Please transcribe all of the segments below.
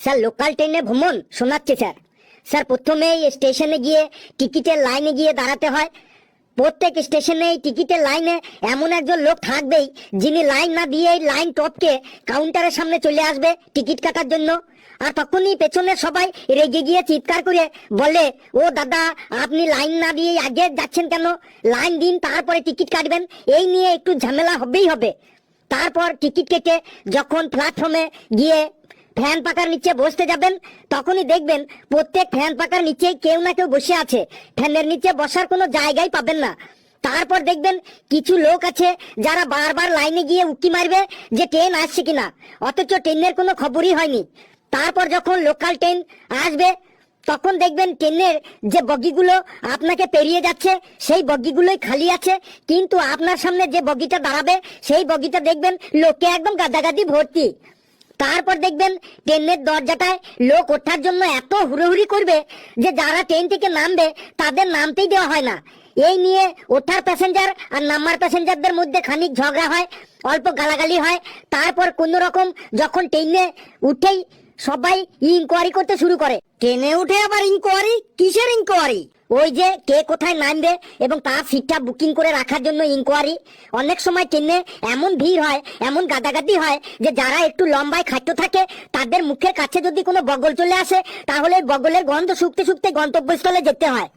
Sir local ট্রেনে ভ্রমণ শোনাচ্ছে, স্যার। স্যার, প্রথমেই স্টেশনে গিয়ে টিকিটের লাইনে গিয়ে দাঁড়াতে হয়। প্রত্যেক স্টেশনে এই টিকিটের লাইনে এমন একজন লোক থাকবেই যিনি লাইন না দিয়ে এই লাইন টপকে কাউন্টারের সামনে চলে আসবে টিকিট কাটার জন্য। আর তখনই পেছনে সবাই রেগে গিয়ে চিৎকার করে বলে, ও দাদা, আপনি লাইন না দিয়ে আগে যাচ্ছেন কেন? লাইন দিন, তারপরে টিকিট কাটবেন। এই নিয়ে একটু ঝামেলা হবেই হবে। তারপর টিকিট কেটে যখন প্ল্যাটফর্মে গিয়ে ফ্যান পাকার নিচে বসতে যাবেন, তখনই দেখবেন প্রত্যেক ফ্যান পাকার নিচে কেউ না কেউ বসে আছে। ফ্যানের নিচে বসার কোনো জায়গাই পাবেন না। তারপর দেখবেন কিছু লোক আছে যারা বারবার লাইনে গিয়ে উকি মারবে যে ট্রেন আসছে কিনা। অথচ ট্রেনের কোনো খবরই হয়নি। তারপর যখন লোকাল ট্রেন আসবে, তখন দেখবেন ট্রেনের যে বগিগুলো আপনাকে পেরিয়ে যাচ্ছে, সেই বগিগুলোই খালি আছে। কিন্তু আপনার সামনে যে বগিটা দাঁড়াবে, সেই বগিটা দেখবেন লোকে একদম গাদাগাদি ভর্তি। তারপর দেখবেন ট্রেনের দরজাটায় লোক ওঠার জন্য এত হুড়োহুড়ি করবে যে যারা ট্রেন থেকে নামবে, তাদের নামতেই দেওয়া হয় না। এই নিয়ে ওঠার প্যাসেঞ্জার আর নাম্বার প্যাসেঞ্জারদের মধ্যে খানিক ঝগড়া হয়, অল্প গালাগালি হয়। তারপর কোন রকম যখন ট্রেনে উঠেই সবাই ইনকোয়ারি করতে শুরু করে। ট্রেনে উঠে আবার ইনকোয়ারি কিসের ইনকোয়ারি ওই যে কে কোথায় নামবে এবং তার সিটটা বুকিং করে রাখার জন্য ইনকোয়ারি অনেক সময় ট্রেনে এমন ভিড় হয় এমন গাদাগাদি হয় যে যারা একটু লম্বায় খাট্য থাকে তাদের মুখের কাছে যদি কোনো বগল চলে আসে তাহলে বগলের গন্ধ শুকতে শুকতে গন্তব্যস্থলে যেতে হয়।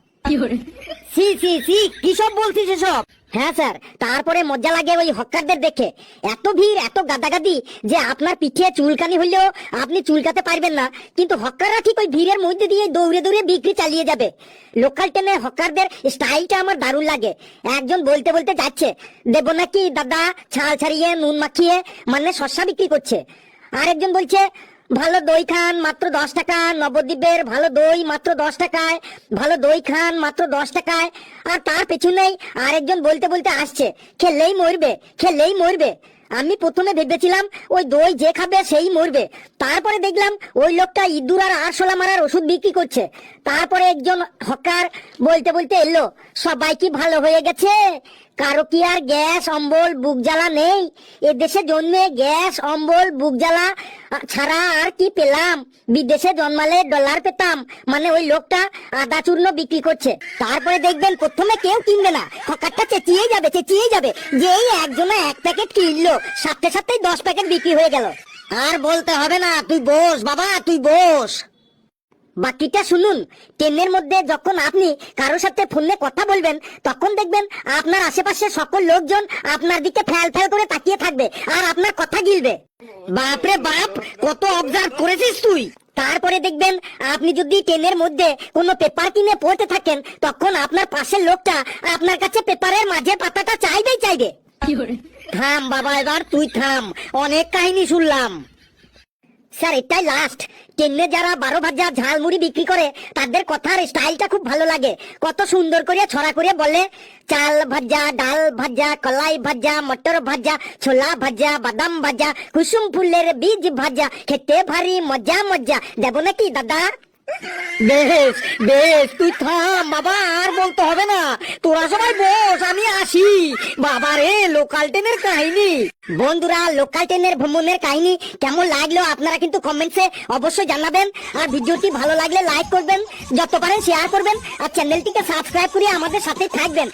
সি সি সি কি সব বলছিস এসব? হ্যাঁ স্যার, তারপরে মজা লাগে ওই হকারদের দেখে। এত ভিড়, এত গাদাগাদি যে আপনার পিঠে চুলকানি হইলেও আপনি চুলকাতে পারবেন না। কিন্তু হকাররা ঠিক ওই ভিড়ের মধ্যে দিয়ে দৌড়ে দৌড়ে বিক্রি চালিয়ে যাবে। লোকাল ট্রেনে হকারদের স্টাইলটা আমার দারুণ লাগে। একজন বলতে বলতে যাচ্ছে, দেবো নাকি দাদা ছাল ছাড়িয়ে, নুন মাখিয়ে মানে শস্যা বিক্রি করছে? আরেকজন বলছে ভালো দই খান মাত্র দশ টাকা নবদ্বীপের ভালো দই মাত্র দশ টাকায়, ভালো দই খান মাত্র দশ টাকায়। আর তার পেছনেই আরেকজন বলতে বলতে আসছে, খেললেই মরবে খেললেই মরবে। আমি প্রথমে ভেবেছিলাম ওই দই যে খাবে সেই মরবে। তারপরে দেখলাম ওই লোকটা ইঁদুর আর আরশোলা মারার ওষুধ বিক্রি করছে। তারপরে একজন হকার বলতে বলতে এলো, সবাই কি ভালো হয়ে গেছে? কারও কি আর গ্যাস, অম্বল, বুক জ্বালা নেই। এ দেশে জন্মে গ্যাস, অম্বল, বুক জ্বালা ছাড়া আর কি পেলাম? বিদেশে জন্মালে ডলার পেতাম। মানে ওই লোকটা আদা চূর্ণ বিক্রি করছে। তারপরে দেখবেন প্রথমে কেউ কিনবে না। হকারটা চেঁচিয়েই যাবে চেঁচিয়েই যাবে। যেই একজনে এক প্যাকেট কিনলো, সাথে সাথেই দশ প্যাকেট বিক্রি হয়ে গেল। আর বলতে হবে না, তুই বস বাবা, তুই বস। বাকিটা শুনুন। ট্রেনের মধ্যে যখন আপনি কারোর সাথে ফোনে কথা বলবেন তখন দেখবেন আপনার আশেপাশে সকল লোকজন আপনার দিকে ফ্যাল ফ্যাল করে তাকিয়ে থাকবে আর আপনার কথা গিলবে। বাপরে বাপ কত অবজার্ভ করেছিস তুই? তারপরে দেখবেন আপনি যদি ট্রেনের মধ্যে কোনো পেপার কিনে পড়তে থাকেন তখন আপনার পাশের লোকটা আপনার কাছে পেপারের মাঝে পাতাটা চাইবেই চাইবে। থাম বাবা এবার তুই থাম। অনেক কাহিনী শুনলাম। স্যার, এটাই লাস্ট কেন্নে যারা বারো ভাজা ঝালমুড়ি বিক্রি করে, তাদের কথার স্টাইলটা খুব ভালো লাগে। কত সুন্দর করিয়া ছড়া করিয়া বলে, চাল ভাজা, ডাল ভাজা, কলাই ভাজা, মটর ভাজা, ছোলা ভাজা, বাদাম ভাজা, কুসুম ফুলের বীজ ভাজা, খেতে ভারী, মজা মজা। দেব নাকি, দাদা? বেশ বেশ, তুই থাম, বাবা, আর বলতে হবে না। তোরা সবাই বস, আমি আসি। বাবা রে লোকাল ট্রেনের কাহিনী। বন্ধুরা লোকাল ট্রেনের ভ্রমণের কাহিনী কেমন লাগল আপনারা কিন্তু কমেন্টসে অবশ্যই জানাবেন। আর ভিডিওটি ভালো লাগলে লাইক করবেন, যত পারেন শেয়ার করবেন, আর চ্যানেলটিকে সাবস্ক্রাইব করে আমাদের সাথে থাকবেন।